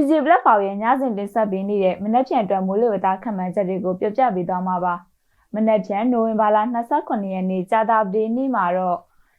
CG Platform ရဲ့ညစဉ်တင်ဆက်ပေးနေတဲ့မနက်ဖြန်အတွက်မိုးလေဝသခန့်မှန်းချက်တွေကိုပြပြပေးသွားမှာပါ။မနက်ဖြန်နိုဝင်ဘာလ29ရက်နေ့ကြာသပတေးနေ့မှာတော့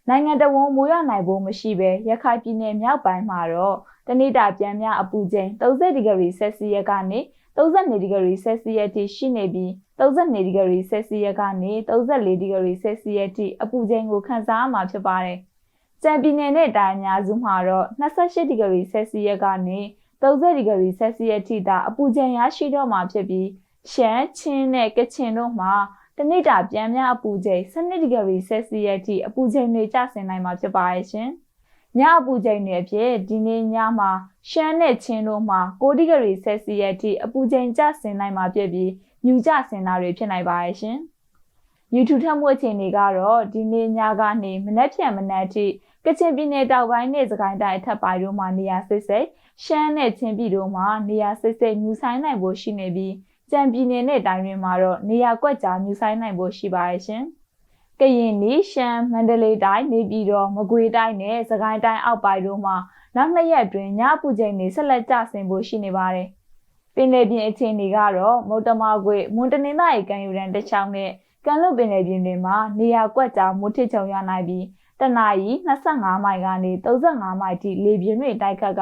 နိုင်ငံတော်ဝန်မိုးရနိုင်ဖို့မရှိဘဲရခိုင်ပြည်နယ်မြောက်ပိုင်းမှာတော့တနိတာပြန်များအပူချိန်30ဒီဂရီဆယ်စီယပ်ကနေ32ဒီဂရီဆယ်စီယပ်ထိရှိနေပြီး32ဒီဂရီဆယ်စီယပ်ကနေ34ဒီဂရီဆယ်စီယပ်ထိအပူချိန်ကိုခံစားရမှာဖြစ်ပါတယ်။ကြံပြည်နယ်နဲ့တိုင်းအများစုမှာတော့28ဒီဂရီဆယ်စီယပ်ကနေ 30ဒီဂရီဆယ်စီယပ်ထိသာအပူချိန်ရရှိတော့မှာဖြစ်ပြီးရှမ်းချင်းနဲ့ကချင်တို့မှာတနေ့တာပြန်များအပူချိန်12ဒီဂရီဆယ်စီယပ်ထိအပူချိန်တွေကျဆင်းနိုင်မှာဖြစ်ပါရဲ့ရှင်။ညအပူချိန်တွေအဖြစ်ဒီနေ့ညမှာရှမ်းနဲ့ချင်းတို့မှာ6ဒီဂရီဆယ်စီယပ်ထိအပူချိန်ကျဆင်းနိုင်မှာဖြစ်ပြီးမြူကျဆင်းတာတွေဖြစ်နိုင်ပါရဲ့ရှင်။ YouTube ထက်မှုအချိန်တွေကတော့ဒီနေ့ညကနေမနက်ဖြန်မနက်ထိ ကချင်ပြည်နယ်တောင်ပိုင်းနဲ့စကိုင်းတိုင်းအထက်ပိုင်းတို့မှာနေရာစိတ်စိတ်ရှမ်းနဲ့ချင်းပြည်တို့မှာနေရာစိတ်စိတ်မြူဆိုင်နိုင်ဖို့ရှိနေပြီးကြံပြည်နယ်နဲ့တိုင်းတွေမှာတော့နေရာကွက်ကြားမြူဆိုင်နိုင်ဖို့ရှိပါရဲ့ရှင်။ကရင်နီရှမ်းမန္တလေးတိုင်းနေပြည်တော်မကွေးတိုင်းနဲ့စကိုင်းတိုင်းအောက်ပိုင်းတို့မှာနောက်နှစ်ရက်အတွင်းညအပူချိန်တွေဆက်လက်ကျဆင်းဖို့ရှိနေပါတယ်။ပင်လယ်ပြင်အခြေအနေကတော့မုတ်တမကွေမွန်တနင်္သာရီကမ်းယူရန်တစ်ချောင်းနဲ့ကမ်းလွတ်ပင်လယ်ပြင်တွေမှာနေရာကွက်ကြားမိုးထစ်ချုံရနိုင်ပြီး တနအီ25မိုင်ကနေ35မိုင်ထိလေပြင်းတွေတိုက်ခတ်က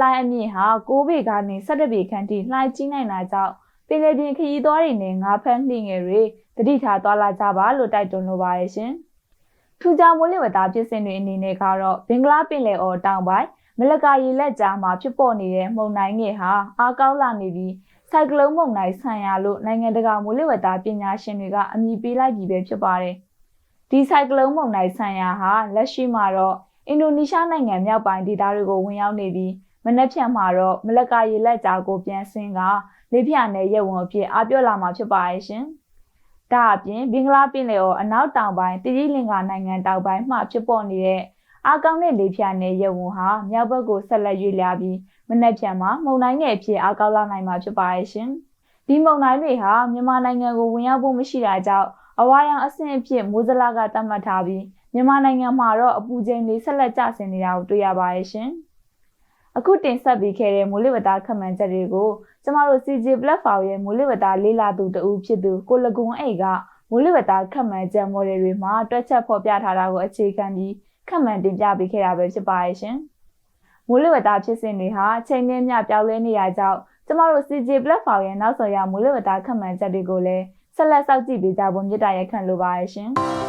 လှိုင်းအမြင့်ဟာ6ပေကနေ17ပေခန့်ထိလှိုင်းကြီးနိုင်တာကြောင့်ပင်လယ်ပြင်ခရီးသွားတွေနဲ့ငါးဖမ်းလှိငယ်တွေတတိထားသွားလာကြပါလို့တိုက်တွန်းလိုပါတယ်ရှင်။ထူးခြားမိုးလေဝသဖြစ်စဉ်တွေအနေနဲ့ကတော့ဘင်္ဂလားပင်လယ်အော်တောင်ပိုင်းမလကာရေလက်ကြားမှာဖြစ်ပေါ်နေတဲ့မုန်တိုင်းငယ်ဟာအားကောင်းလာနေပြီးဆိုင်ကလုန်းမုန်တိုင်းဆန်ရလို့နိုင်ငံတကာမိုးလေဝသပညာရှင်တွေကအမည်ပေးလိုက်ပြီးပဲဖြစ်ပါတယ်။ ဒီဆိုင်ကလုန်းမုန်တိုင်းဆန်ရဟာလက်ရှိမှာတော့အင်ဒိုနီးရှားနိုင်ငံမြောက်ပိုင်းဒေသတွေကိုဝင်ရောက်နေပြီးမနက်ဖြန်မှာတော့မလကာရေလက်ကြားကိုပြန်ဆင်းကလေပြင်းနဲ့ရဲဝံအဖြစ်အပြော့လာမှာဖြစ်ပါရဲ့ရှင်။ဒါအပြင်ဘင်္ဂလားပင်လယ်အော်အနောက်တောင်ပိုင်းတိရိလင်္ကာနိုင်ငံတောင်ပိုင်းမှဖြစ်ပေါ်နေတဲ့အားကောင်းတဲ့လေပြင်းနဲ့ရဲဝံဟာမြောက်ဘက်ကိုဆက်လက်ရွေ့လျားပြီးမနက်ဖြန်မှာမုန်တိုင်းငယ်အဖြစ်အားကောင်းလာနိုင်မှာဖြစ်ပါရဲ့ရှင်။ ဒီမုန်တိုင်းတွေဟာမြန်မာနိုင်ငံကိုဝင်ရောက်ဖို့မရှိတာကြောင့်အဝါရောင်အဆင့်အဖြစ်မိုးစလာကသတ်မှတ်ထားပြီးမြန်မာနိုင်ငံမှာတော့အပူချိန်တွေဆက်လက်ကျဆင်းနေတာကိုတွေ့ရပါရဲ့ရှင်။အခုတင်ဆက်ပေးခဲ့တဲ့မိုးလေဝသခန့်မှန်းချက်တွေကိုကျမတို့ CJ Platform ရဲ့မိုးလေဝသလေးလာသူတဦးဖြစ်သူကိုလကွန်အိတ်ကမိုးလေဝသခန့်မှန်းချက် model တွေမှာတွက်ချက်ဖော်ပြထားတာကိုအခြေခံပြီးခန့်မှန်းတင်ပြပေးခဲ့တာပဲဖြစ်ပါရဲ့ရှင်။မိုးလေဝသဖြစ်စဉ်တွေဟာချိန်နဲ့မျှပြောင်းလဲနေရကြောင်း ကျမတို့ CJ Platform ရဲ့နောက်ဆုံးရမိုးလေဝသခန့်မှန်းချက်တွေကိုလည်းဆက်လက်စောင့်ကြည့်ပေးကြဖို့မြစ်တာရက်ခံလိုပါရဲ့ရှင်။